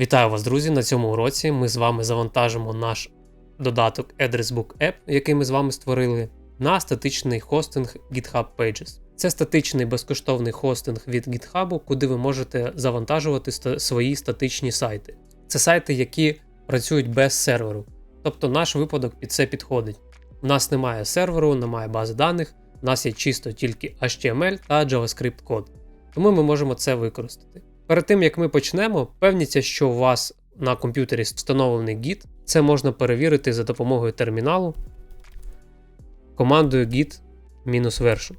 Вітаю вас, друзі! На цьому уроці ми з вами завантажимо наш додаток Addressbook App, який ми з вами створили, на статичний хостинг GitHub Pages. Це статичний безкоштовний хостинг від GitHub, куди ви можете завантажувати ста- свої статичні сайти. Це сайти, які працюють без серверу. Тобто наш випадок під це підходить. У нас немає серверу, немає бази даних, у нас є чисто тільки HTML та JavaScript код. Тому ми можемо це використати. Перед тим як ми почнемо, певніться, що у вас на комп'ютері встановлений Git. Це можна перевірити за допомогою терміналу командою git-version.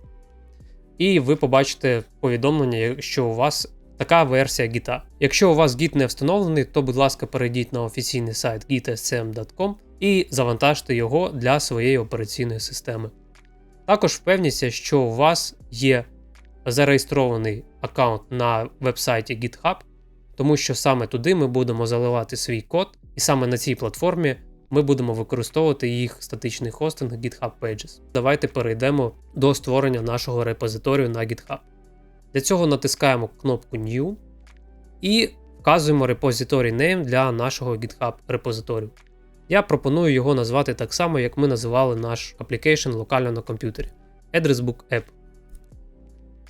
І ви побачите повідомлення, що у вас така версія Git. Якщо у вас Git не встановлений, то, будь ласка, перейдіть на офіційний сайт gitscm.com і завантажте його для своєї операційної системи. Також впевніться, що у вас є зареєстрований аккаунт на вебсайті GitHub, тому що саме туди ми будемо заливати свій код, і саме на цій платформі ми будемо використовувати їх статичний хостинг GitHub Pages. Давайте перейдемо до створення нашого репозиторію на GitHub. Для цього натискаємо кнопку New і вказуємо repository name для нашого GitHub репозиторію. Я пропоную його назвати так само, як ми називали наш application локально на комп'ютері Addressbook App.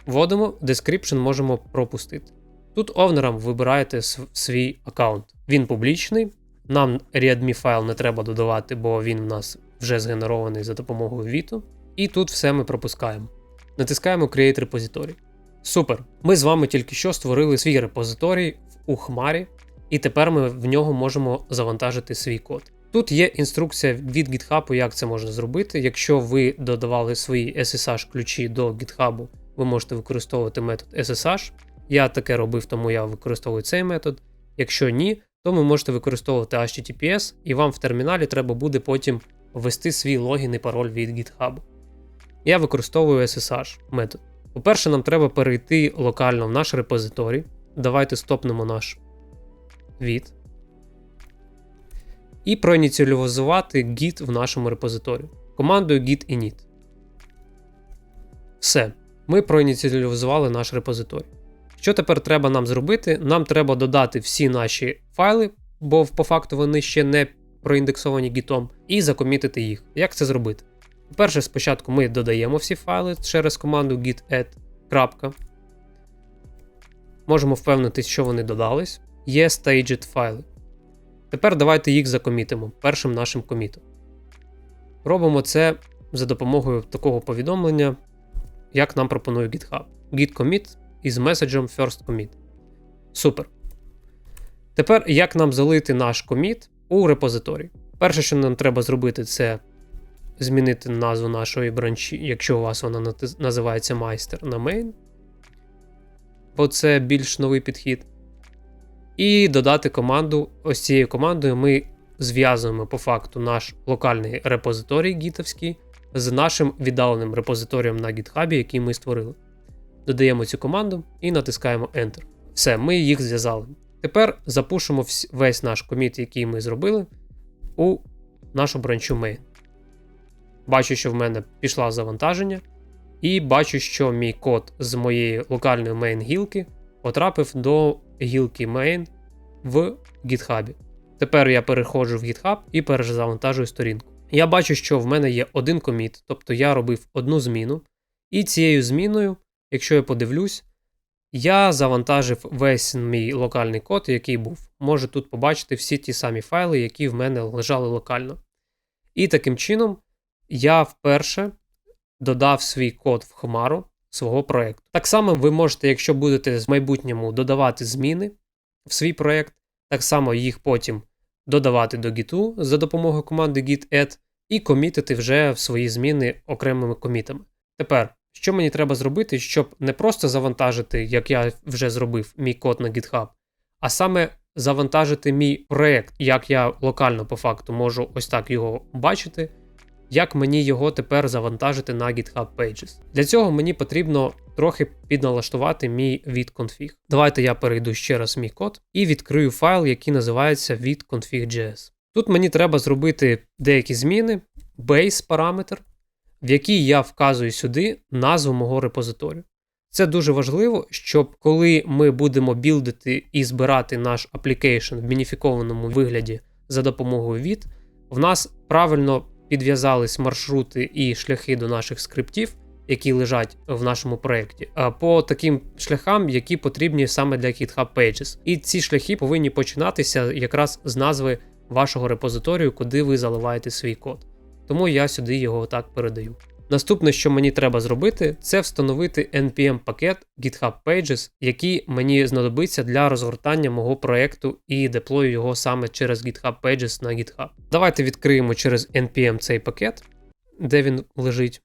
Вводимо, description можемо пропустити. Тут овнерам вибираєте свій аккаунт. Він публічний. Нам readme файл не треба додавати, бо він в нас вже згенерований за допомогою Vito. І тут все ми пропускаємо. Натискаємо Create Repository. Супер! Ми з вами тільки що створили свій репозиторій у Хмарі, і тепер ми в нього можемо завантажити свій код. Тут є інструкція від GitHub, як це можна зробити. Якщо ви додавали свої SSH ключі до GitHub, ви можете використовувати метод SSH. Я таке робив, тому я використовую цей метод. Якщо ні, то ви можете використовувати HTTPS, і вам в терміналі треба буде потім ввести свій логін і пароль від GitHub. Я використовую SSH метод. По-перше, нам треба перейти локально в наш репозиторій. Давайте стопнемо наш від. І проініціалізувати Git в нашому репозиторії командою git init. Все, ми проініціалізували наш репозиторій. Що тепер треба нам зробити? Нам треба додати всі наші файли, бо по факту вони ще не проіндексовані гітом, і закомітити їх. Як це зробити? По-перше, спочатку ми додаємо всі файли через команду git add. Можемо впевнитись, що вони додались. Є staged файли. Тепер давайте їх закомітимо першим нашим комітом. Робимо це за допомогою такого повідомлення, як нам пропонує GitHub. Git commit із меседжем first commit. Супер. Тепер як нам залити наш коміт у репозиторій? Перше, що нам треба зробити, це змінити назву нашої бранчі, якщо у вас вона називається майстер на main, бо це більш новий підхід. І додати команду. Ось цією командою ми зв'язуємо по факту наш локальний репозиторій гітовський з нашим віддаленим репозиторієм на GitHub, який ми створили. Додаємо цю команду і натискаємо Enter. Все, ми їх зв'язали. Тепер запушимо весь наш коміт, який ми зробили, у нашу бранчу main. Бачу, що в мене пішло завантаження, і бачу, що мій код з моєї локальної main гілки потрапив до гілки main в GitHub. Тепер я переходжу в GitHub і перезавантажую сторінку. Я бачу, що в мене є один коміт, тобто я робив одну зміну, і цією зміною, якщо я подивлюсь, я завантажив весь мій локальний код, який був. Можу тут побачити всі ті самі файли, які в мене лежали локально. І таким чином я вперше додав свій код в Хмару свого проєкту. Так само ви можете, якщо будете в майбутньому додавати зміни в свій проєкт, так само їх потім додавати до Git за допомогою команди git add і комітити вже в свої зміни окремими комітами. Тепер, що мені треба зробити, щоб не просто завантажити, як я вже зробив, мій код на GitHub, а саме завантажити мій проєкт, як я локально по факту можу ось так його бачити, як мені його тепер завантажити на GitHub Pages. Для цього мені потрібно трохи підналаштувати мій від config. Давайте я перейду ще раз в мій код і відкрию файл, який називається від config.js. Тут мені треба зробити деякі зміни, base параметр, в якій я вказую сюди назву мого репозиторію. Це дуже важливо, щоб коли ми будемо білдити і збирати наш application в мініфікованому вигляді за допомогою від, в нас правильно підв'язались маршрути і шляхи до наших скриптів, які лежать в нашому проєкті, по таким шляхам, які потрібні саме для GitHub Pages. І ці шляхи повинні починатися якраз з назви вашого репозиторію, куди ви заливаєте свій код. Тому я сюди його так передаю. Наступне, що мені треба зробити, це встановити npm пакет GitHub Pages, який мені знадобиться для розгортання мого проекту і деплою його саме через GitHub Pages на GitHub. Давайте відкриємо через npm цей пакет, де він лежить.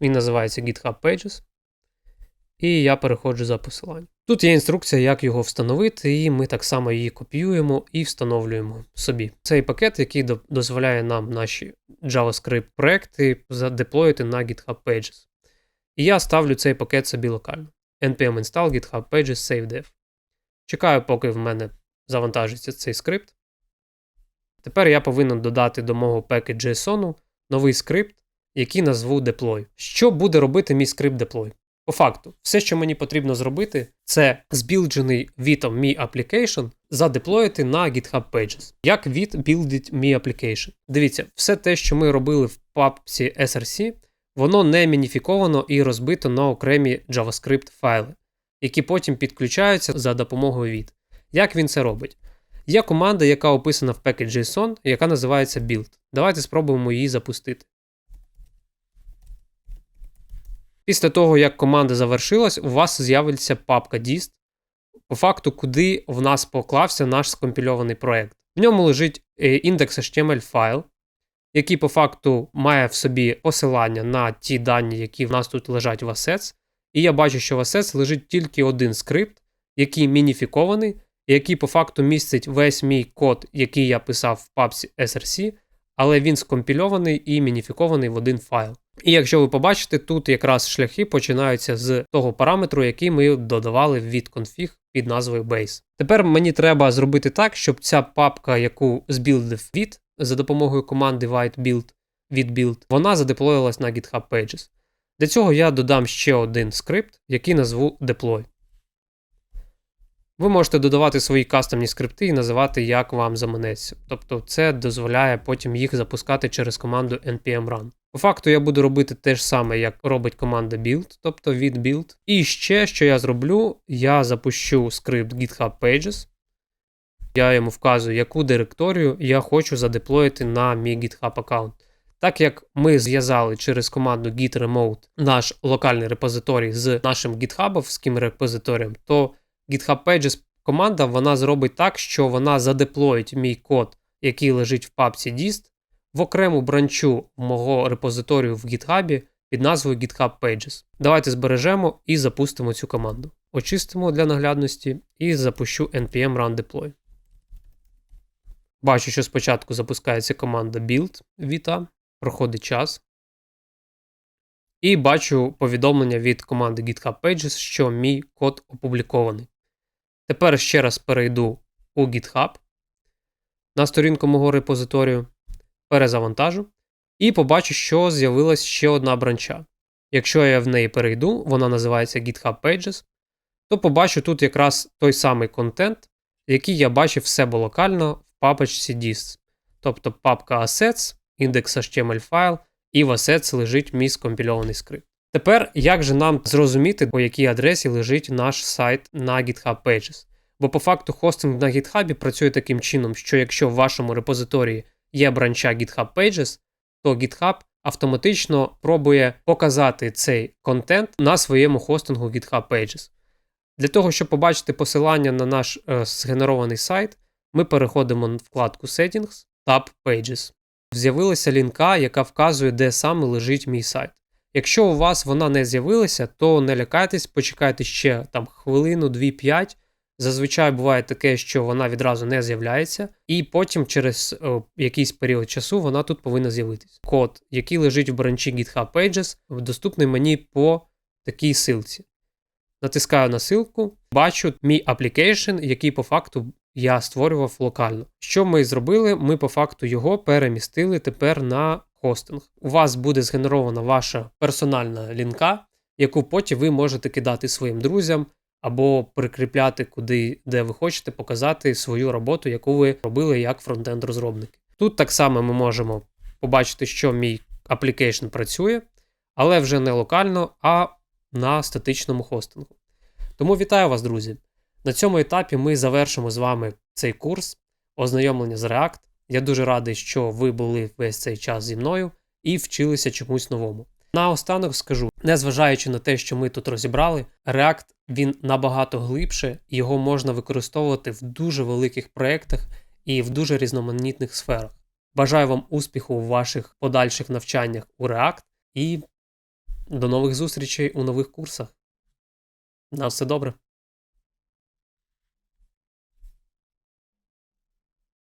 Він називається GitHub Pages. І я переходжу за посиланням. Тут є інструкція, як його встановити, і ми так само її копіюємо і встановлюємо собі. Цей пакет, який дозволяє нам наші JavaScript проекти задеплоїти на GitHub Pages. І я ставлю цей пакет собі локально. npm install GitHub Pages SaveDev. Чекаю, поки в мене завантажиться цей скрипт. Тепер я повинен додати до мого package JSON новий скрипт, який назву deploy. Що буде робити мій скрипт deploy? По факту, все, що мені потрібно зробити, це збілджений вітом мій application задеплоїти на GitHub Pages. Як від білдить мій application? Дивіться, все те, що ми робили в папці SRC, воно не мініфіковано і розбито на окремі JavaScript файли, які потім підключаються за допомогою від. Як він це робить? Є команда, яка описана в package.json, яка називається build. Давайте спробуємо її запустити. Після того, як команда завершилась, у вас з'явиться папка dist, по факту, куди в нас поклався наш скомпільований проект. В ньому лежить е, індекс HTML файл, який по факту має в собі посилання на ті дані, які в нас тут лежать в Assets. І я бачу, що в Assets лежить тільки один скрипт, який мініфікований, який по факту містить весь мій код, який я писав в папці SRC, але він скомпільований і мініфікований в один файл. І якщо ви побачите, тут якраз шляхи починаються з того параметру, який ми додавали від config під назвою base. Тепер мені треба зробити так, щоб ця папка, яку збілдив від за допомогою команди white від build, вона задеплоїлась на GitHub Pages. Для цього я додам ще один скрипт, який назву deploy. Ви можете додавати свої кастомні скрипти і називати, як вам заманеться. Тобто це дозволяє потім їх запускати через команду npm run. По факту я буду робити те ж саме, як робить команда build, тобто від build. І ще, що я зроблю, я запущу скрипт GitHub Pages. Я йому вказую, яку директорію я хочу задеплоїти на мій GitHub аккаунт. Так як ми зв'язали через команду git remote наш локальний репозиторій з нашим GitHub репозиторієм, то GitHub Pages команда вона зробить так, що вона задеплоїть мій код, який лежить в папці dist, в окрему бранчу мого репозиторію в GitHub під назвою GitHub Pages. Давайте збережемо і запустимо цю команду. Очистимо для наглядності і запущу npm run deploy. Бачу, що спочатку запускається команда build vita, проходить час. І бачу повідомлення від команди GitHub Pages, що мій код опублікований. Тепер ще раз перейду у GitHub на сторінку мого репозиторію перезавантажу і побачу, що з'явилась ще одна бранча. Якщо я в неї перейду, вона називається GitHub Pages, то побачу тут якраз той самий контент, який я бачив в себе локально в папочці Dists. Тобто папка Assets, індекс HTML файл, і в Assets лежить мій скомпільований скрипт. Тепер, як же нам зрозуміти, по якій адресі лежить наш сайт на GitHub Pages? Бо по факту хостинг на GitHub працює таким чином, що якщо в вашому репозиторії є бранча GitHub Pages, то GitHub автоматично пробує показати цей контент на своєму хостингу GitHub Pages. Для того, щоб побачити посилання на наш е, згенерований сайт, ми переходимо на вкладку Settings, Tab Pages. З'явилася лінка, яка вказує, де саме лежить мій сайт. Якщо у вас вона не з'явилася, то не лякайтесь, почекайте ще там хвилину, 2-5, Зазвичай буває таке, що вона відразу не з'являється, і потім через о, е, якийсь період часу вона тут повинна з'явитися. Код, який лежить в бранчі GitHub Pages, доступний мені по такій силці. Натискаю на силку, бачу мій application, який по факту я створював локально. Що ми зробили? Ми по факту його перемістили тепер на хостинг. У вас буде згенерована ваша персональна лінка, яку потім ви можете кидати своїм друзям або прикріпляти куди, де ви хочете показати свою роботу, яку ви робили як фронтенд розробник. Тут так само ми можемо побачити, що мій application працює, але вже не локально, а на статичному хостингу. Тому вітаю вас, друзі! На цьому етапі ми завершимо з вами цей курс ознайомлення з React. Я дуже радий, що ви були весь цей час зі мною і вчилися чомусь новому. Наостанок скажу, незважаючи на те, що ми тут розібрали, React він набагато глибше, його можна використовувати в дуже великих проєктах і в дуже різноманітних сферах. Бажаю вам успіху у ваших подальших навчаннях у React і до нових зустрічей у нових курсах. На все добре!